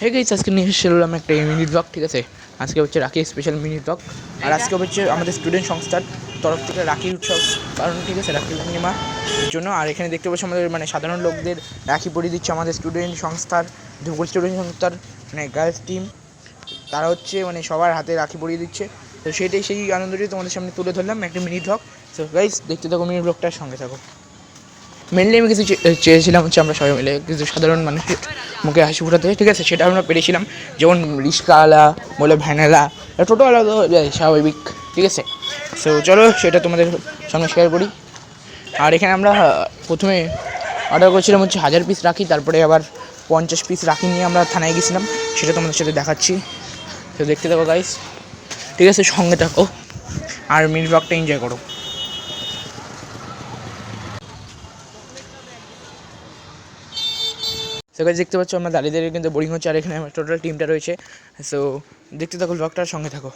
হে গেছে আজকে নিয়ে এসেছিলাম একটা মিনি ব্লগ ঠিক আছে? আজকে হচ্ছে রাখি স্পেশাল মিনি ব্লগ আর আজকে হচ্ছে আমাদের স্টুডেন্ট সংস্থার তরফ থেকে রাখি উৎসব কারণ ঠিক আছে? রাখি পূর্ণিমা এর জন্য। আর এখানে দেখতে পাচ্ছি আমাদের মানে সাধারণ লোকদের রাখি পরিয়ে দিচ্ছে আমাদের স্টুডেন্ট সংস্থার ধুবুল স্টুডেন্ট সংস্থার মানে গার্লস টিম তারা হচ্ছে মানে সবার হাতে রাখি পরিয়ে দিচ্ছে। তো সেটাই সেই আনন্দটি তোমাদের সামনে তুলে ধরলাম একটা মিনি ব্লগ তো গাইস দেখতে থাকো মিনি ব্লগটার সঙ্গে থাকো। মেনলি আমি কিছু চেয়েছিলাম হচ্ছে আমরা সবাই মিলে কিছু সাধারণ মানুষের মুখে হাসি ফোটাতে। ঠিক আছে, সেটা আমরা পেরেছিলাম। যেমন রিক্সাওয়ালা বলে ভ্যানেলা তো যাই স্বাভাবিক। ঠিক আছে? সো চলো, সেটা তোমাদের সামনে শেয়ার করি। আর এখানে আমরা প্রথমে অর্ডার করেছিলাম হচ্ছে হাজার পিস রাখি, তারপরে আবার পঞ্চাশ পিস রাখি নিয়ে আমরা থানায় গেছিলাম। সেটা তোমাদের সাথে দেখাচ্ছি। তো দেখতে থাকো গাইস ঠিক আছে, সঙ্গে থাকো। আর মিনি ব্লগটা এনজয় করো। সেখানে দেখতে পাচ্ছ আমরা দাঁড়িয়ে দাঁড়িয়ে কিন্তু বোরিং হচ্ছে, আর এখানে আমার টোটাল টিমটা রয়েছে। সো দেখতে থাকো ব্লগটার সঙ্গে থাকো।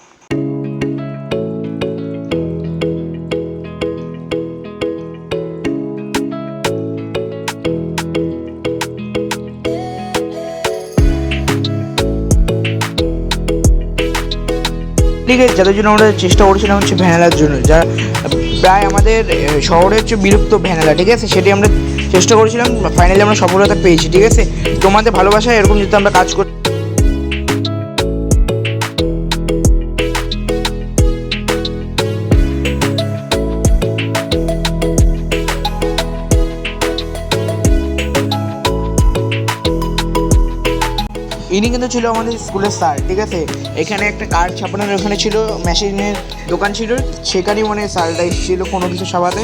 আছে, যাদের জন্য আমরা চেষ্টা করেছিলাম হচ্ছে ভ্যানালার জন্য যা প্রায় আমাদের শহরের শহরে হচ্ছে বিলুপ্ত ভ্যানেলা, ঠিক আছে? সেটি আমরা চেষ্টা করেছিলাম ফাইনালি আমরা সফলতা পেয়েছি, ঠিক আছে? তোমাদের ভালোবাসায় এরকম যদি আমরা কাজ করি ইনি কিন্তু ছিল আমাদের স্কুলের স্যার, ঠিক আছে? এখানে একটা কার্ড ছাপানোর ওখানে ছিল, মেশিনের দোকান ছিল, সেখানেই মানে স্যারটা এসেছিল কোনো কিছু সাবাতে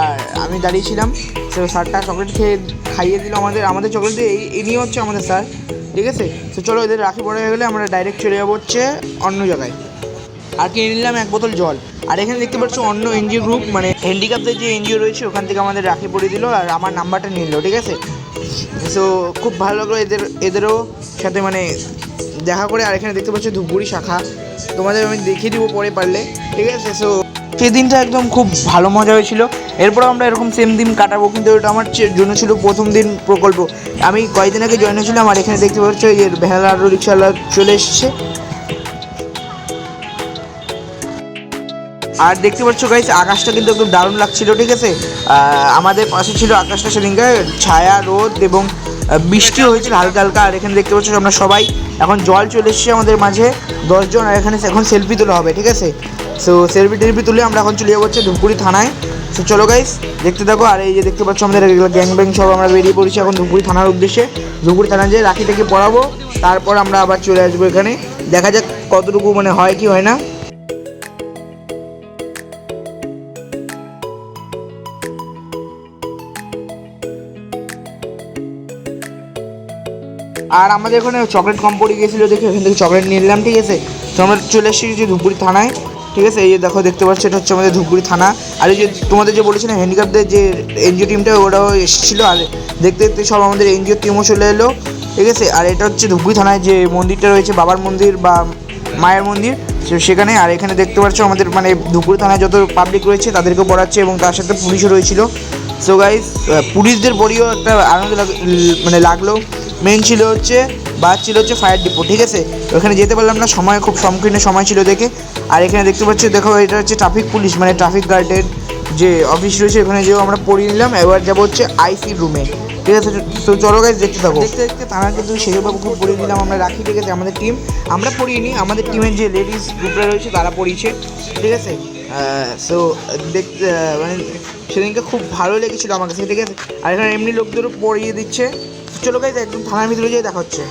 আর আমি দাঁড়িয়েছিলাম, তো স্যারটা চকলেট খেয়ে খাইয়ে দিল আমাদের আমাদের চকলেট দিয়ে, এই ইনি হচ্ছে আমাদের স্যার, ঠিক আছে? তো চলো এদের রাখি পড়া হয়ে গেলে আমরা ডাইরেক্ট চলে যাব হচ্ছে অন্য জায়গায়। আর কিনে নিলাম? এক বোতল জল। আর এখানে দেখতে পাচ্ছ অন্য এনজিও গ্রুপ মানে হ্যান্ডিক্যাপদের যে এনজিও রয়েছে, ওখান থেকে আমাদের রাখি পড়ে দিল, আর আমার নাম্বারটা নিল, ঠিক আছে? সো খুব ভালো লাগল এদের, এদেরও সাথে মানে দেখা করে আর এখানে দেখতে পাচ্ছ ধূপগুড়ি শাখা। তোমাদের আমি দেখিয়ে দিব পরে পারলে, ঠিক আছে? সো সেই দিনটা একদম খুব ভালো মজা হয়েছিল। এরপর আমরা এরকম সেম দিন কাটাবো, কিন্তু ওটা আমার জন্য ছিল প্রথম দিন প্রকল্প। আমি কয়েকদিন আগে জয়েন হয়েছিলাম আর এখানে দেখতে পাচ্ছ এই ভেলা রিক্সাওয়ালা চলে এসেছে। আর দেখতে পাচ্ছ গাইস আকাশটা কিন্তু একদম দারুণ লাগছিল ঠিক আছে? আমাদের পাশে ছিল আকাশটা সেদিনকে ছায়া রোদ এবং আহ, বৃষ্টিও হয়েছিল হালকা হালকা। আর এখানে দেখতে পাচ্ছ আমরা সবাই এখন জল চলে এসেছে আমাদের মাঝে দশজন আর এখানে এখন সেলফি তোলা হবে ঠিক আছে? সো সেলফি টেলফি তুলে আমরা এখন চলে যাব হচ্ছে ধূপগুড়ি থানায়। তো চলো গাইস দেখতে থাকো আর এই যে দেখতে পাচ্ছ আমাদের গ্যাং ব্যাং সব আমরা বেরিয়ে পড়েছি এখন ধূপগুড়ি থানার উদ্দেশ্যে। ধূপগুড়ি থানায় যেয়ে রাখি থেকে পড়াবো তারপর আমরা আবার চলে আসব এখানে। দেখা যাক কতটুকু মানে হয় কি হয় না। আর আমাদের ওখানে চকলেট কম পড়ে গিয়েছিল দেখে এখান থেকে চকলেট নিয়ে নিলাম, ঠিক আছে? আমরা চলে এসেছি ধূপগুড়ি থানায়, ঠিক আছে? এই যে দেখো, দেখতে পাচ্ছ, এটা হচ্ছে আমাদের ধূপগুড়ি থানা। আর এই যে তোমাদের যে বলেছিলাম হ্যান্ডিক্যাপদের যে এনজিও টিমটা ওরাও এসেছিল, আর দেখতে দেখতে সব আমাদের এনজিও টিমও চলে এলো, ঠিক আছে? আর এটা হচ্ছে ধূপগুড়ি থানায় যে মন্দিরটা রয়েছে, বাবার মন্দির বা মায়ের মন্দির সেখানে। আর এখানে দেখতে পাচ্ছ আমাদের মানে ধূপগুড়ি থানায় যত পাবলিক রয়েছে, তাদেরকেও পড়াচ্ছে এবং তার সাথে পুলিশও রয়েছিল। সো গাইস পুলিশদের বড়িও একটা আনন্দ মানে লাগল। মেন ছিল হচ্ছে বাস ছিল হচ্ছে ফায়ার ডিপো ঠিক আছে? ওখানে যেতে পারলাম না, সময় খুব সংকীর্ণ সময় ছিল দেখে। আর এখানে দেখতে পাচ্ছি, দেখো এটা হচ্ছে ট্রাফিক পুলিশ মানে ট্রাফিক গার্ডের যে অফিস রয়েছে, ওখানে যেও আমরা পড়িয়ে নিলাম। এবার যাব হচ্ছে আইসি রুমে ঠিক আছে? তো চলো গাইজ দেখতে থাকো। দেখতে দেখতে তারা কিন্তু খুব পড়িয়ে দিলাম আমরা রাখি, ঠিক আছে? আমাদের টিম আমরা পড়িয়ে নিই। আমাদের টিমের যে লেডিস গ্রুপরা রয়েছে, তারা পড়িয়েছে, ঠিক আছে? সো দেখতে মানে সেদিনকে খুব ভালো লেগেছিলো আমার কাছে ঠিক আছে? আর এখানে এমনি লোকদেরও পড়িয়ে দিচ্ছে। চলো গাইজ একদম থানার ভিতরে যেয়ে দেখা হচ্ছে।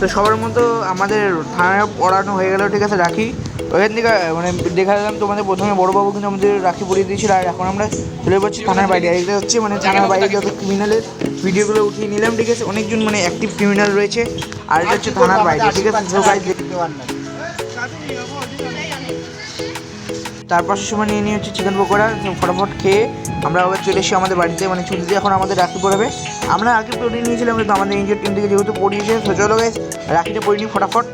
তো সবার মতো আমাদের থানায় পড়ানো হয়ে গেল, ঠিক আছে, রাখি। ওখান থেকে মানে দেখা দিলাম তোমাদের প্রথমে বড়োবাবু কিন্তু আমাদের রাখি পরিয়ে দিয়েছিল, আর এখন আমরা চলে যাচ্ছি থানার বাইরে। এটা হচ্ছে মানে থানার বাইরে যত ক্রিমিনালের ভিডিওগুলো উঠিয়ে নিলাম, ঠিক আছে? অনেকজন মানে অ্যাক্টিভ ক্রিমিনাল রয়েছে, আর এটা হচ্ছে থানার বাইরে, ঠিক আছে? দেখতে- তারপর সে সময় নিয়ে নিয়ে হচ্ছে চিকেন পকোড়া ফটাফট খেয়ে আমরা আবার চলে এসে আমাদের বাড়িতে মানে ছুটিতে এখন আমাদের রাখি পড়াবে আমরা আগে পড়িয়ে নিয়েছিলাম, কিন্তু আমাদের ইন্ডিয়ার টিম থেকে যেহেতু পড়িয়েছে, তো চলো গেছে রাখিটা পড়িয়ে ফটাফট।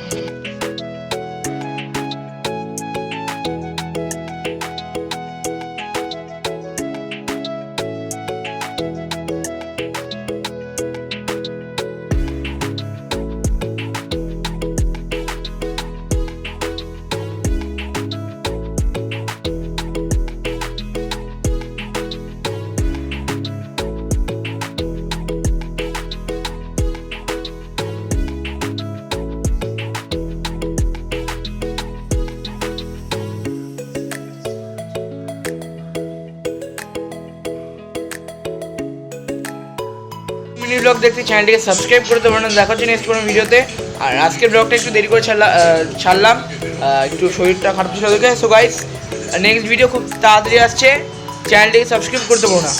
ব্লগ দেখতে চ্যানেলটিকে সাবস্ক্রাইব করে দেবো না দেখা হচ্ছে নেক্সট কোনো ভিডিওতে আর আজকের ব্লগটা একটু দেরি করে ছাড়লাম। ছাড়লাম একটু শরীরটা খারাপ ছিল সো গাইস নেক্সট ভিডিও খুব তাড়াতাড়ি আসছে। চ্যানেলটিকে সাবস্ক্রাইব করতে পারো না।